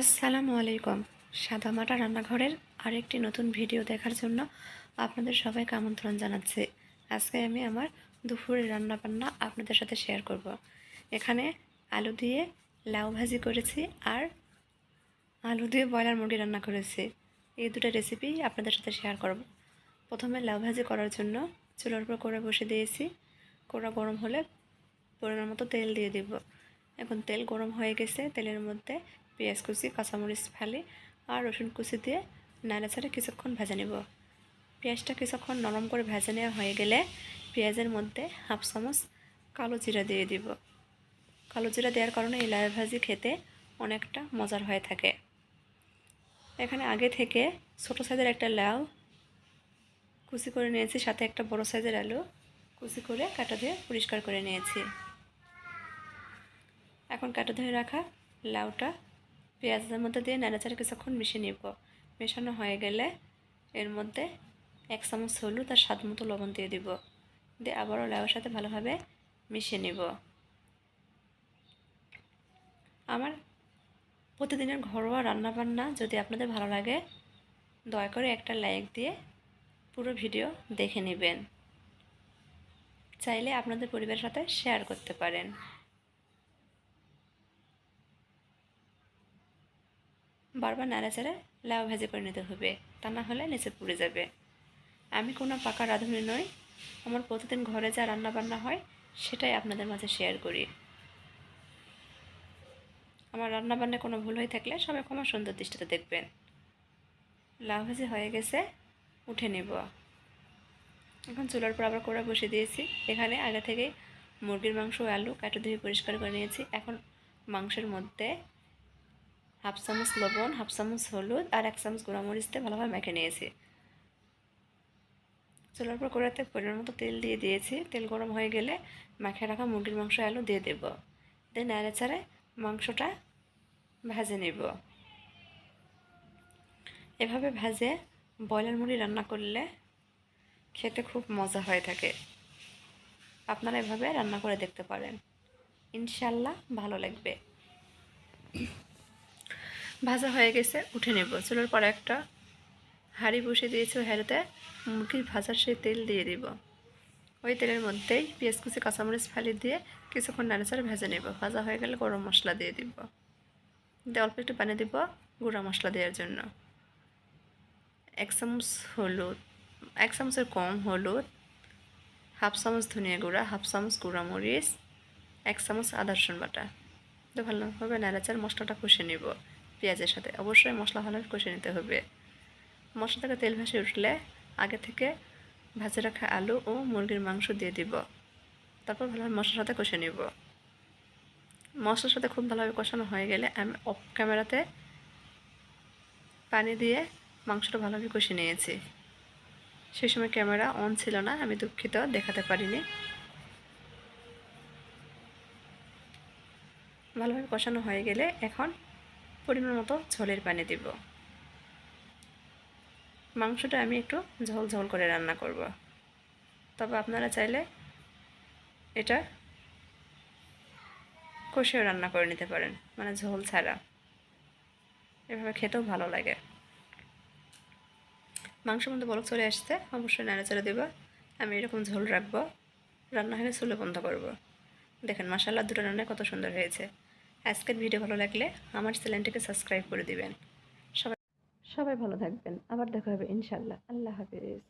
আসসালামু আলাইকুম। সাদামাটা রান্নাঘরের আরেকটি নতুন ভিডিও দেখার জন্য আপনাদের সবাইকে আমন্ত্রণ জানাচ্ছি। আজকে আমি আমার দুপুরের রান্না বান্না আপনাদের সাথে শেয়ার করব। এখানে আলু দিয়ে লাউ ভাজি করেছি আর আলু দিয়ে ব্রয়লার মুরগি রান্না করেছি। এই দুটো রেসিপি আপনাদের সাথে শেয়ার করব। প্রথমে লাউ ভাজি করার জন্য চুলার উপর করে বসে দিয়েছি। কোড়া গরম হলে পরিমাণ মতো তেল দিয়ে দিব। এখন তেল গরম হয়ে গেছে, তেলের মধ্যে পেঁয়াজ কুচি, কাঁচামরিচ ফালি আর রসুন কুচি দিয়ে নাড়াচাড়া কিছুক্ষণ ভেজে নেব। পেঁয়াজটা কিছুক্ষণ নরম করে ভেজে নেওয়া হয়ে গেলে পেঁয়াজের মধ্যে হাফ চামচ কালো জিরা দিয়ে দিব। কালো জিরা দেওয়ার কারণে এই লাউ ভাজি খেতে অনেকটা মজার হয়ে থাকে। এখানে আগে থেকে ছোটো সাইজের একটা লাউ কুচি করে নিয়েছি, সাথে একটা বড় সাইজের আলু কুচি করে কাটা ধুয়ে পরিষ্কার করে নিয়েছি। এখন কাটা ধরে রাখা লাউটা পেঁয়াজের মধ্যে দিয়ে নাড়াচাড়া কিছুক্ষণ মিশিয়ে নিব। মেশানো হয়ে গেলে এর মধ্যে এক চামচ হলুদ আর স্বাদ মতো লবণ দিয়ে দিব। দিয়ে আবারও লাউয়ের সাথে ভালোভাবে মিশিয়ে নিব। আমার প্রতিদিনের ঘরোয়া রান্নাবান্না যদি আপনাদের ভালো লাগে, দয়া করে একটা লাইক দিয়ে পুরো ভিডিও দেখে নেবেন। চাইলে আপনাদের পরিবারের সাথে শেয়ার করতে পারেন। বারবার নাড়াচাড়া লাউ ভাজি করে নিতে হবে। তা না হলে নিচে পুড়ে যাবে। আমি কোনো পাকা রাঁধুনি নই। আমার প্রতিদিন ঘরে যা রান্না বান্না হয়, সেটাই আপনাদের মাঝে শেয়ার করি। আমার রান্না বান্নায় কোনো ভুল হয়ে থাকলে সবাই ক্ষমা সুন্দর দৃষ্টিতে দেখবেন। লাউ ভাজি হয়ে গেছে, উঠে নেব। এখন চুলার পর আবার করে বসে দিয়েছি। এখানে আগে থেকে মুরগির মাংস আলু কাটো ধুয়ে পরিষ্কার করে নিয়েছি। এখন মাংসের মধ্যে হাফ চামচ লবণ, হাফ চামচ হলুদ আর এক চামচ গুঁড়ামরিচ দিয়ে ভালোভাবে মেখে নিয়েছি। চুলার পর কড়াইতে পরিমাণ মতো তেল দিয়ে দিয়েছি। তেল গরম হয়ে গেলে মাখে রাখা মুরগির মাংস আলু দিয়ে দেব। দিয়ে নেড়ে চাড়ে মাংসটা ভেজে নেব। এভাবে ভাজে ব্রয়লার মুড়ি রান্না করলে খেতে খুব মজা হয়ে থাকে। আপনারা এভাবে রান্না করে দেখতে পারেন। ইনশাল্লাহ ভালো লাগবে। ভাজা হয়ে গেছে, উঠে নেব। চুলোর পর একটা হাঁড়ি বসে দিয়েছি হাঁড়িতে মুরগির ভাজার সেই তেল দিয়ে দিব। ওই তেলের মধ্যেই পেঁয়াজ কুচি, কাঁচামরিচ ফালি দিয়ে কিছুক্ষণ নাড়াচাড়া ভেজে নেব। ভাজা হয়ে গেলে গরম মশলা দিয়ে দিব। দিয়ে অল্প একটু পানি দিব গুঁড়া মশলা দেওয়ার জন্য। এক চামচ হলুদ, এক চামচের কম হলুদ, হাফ চামচ ধনিয়া গুঁড়া, হাফ চামচ গুঁড়া মরিচ, এক চামচ আদা রসুন বাটা। তো ভালোভাবে নাড়াচার মশলাটা কষে নেব। পেঁয়াজের সাথে। অবশ্যই মশলা ভালোভাবে কষে নিতে হবে। মশলা থেকে তেল ভেসে উঠলে আগে থেকে ভাজে রাখা আলু ও মুরগির মাংস দিয়ে দিব। তারপর ভালোভাবে মশলার সাথে কষে নিব। মশলার সাথে খুব ভালোভাবে কষানো হয়ে গেলে আমি অফ ক্যামেরাতে পানি দিয়ে মাংসটা ভালোভাবে কষে নিয়েছি। সেই সময় ক্যামেরা অন ছিল না, আমি দুঃখিত, দেখাতে পারিনি। ভালোভাবে কষানো হয়ে গেলে এখন পরিমাণ মতো ঝোলের পানি দিব। মাংসটা আমি একটু ঝোল ঝোল করে রান্না করব। তবে আপনারা চাইলে এটা কষেও রান্না করে নিতে পারেন মানে ঝোল ছাড়া। এভাবে খেতেও ভালো লাগে। মাংসের মধ্যে বলক চলে আসতে অবশ্যই নাড়াচাড়া দেবো। আমি এরকম ঝোল রাখব, রান্না হলে চুলে বন্ধ করব। দেখেন মশালা দুটো রান্না কত সুন্দর হয়েছে। আজকের ভিডিও ভালো লাগলে আমার চ্যানেলটিকে সাবস্ক্রাইব করে দেবেন। সবাই সবাই ভালো থাকবেন। আবার দেখা হবে ইনশাল্লাহ আল্লাহ হাফিজ।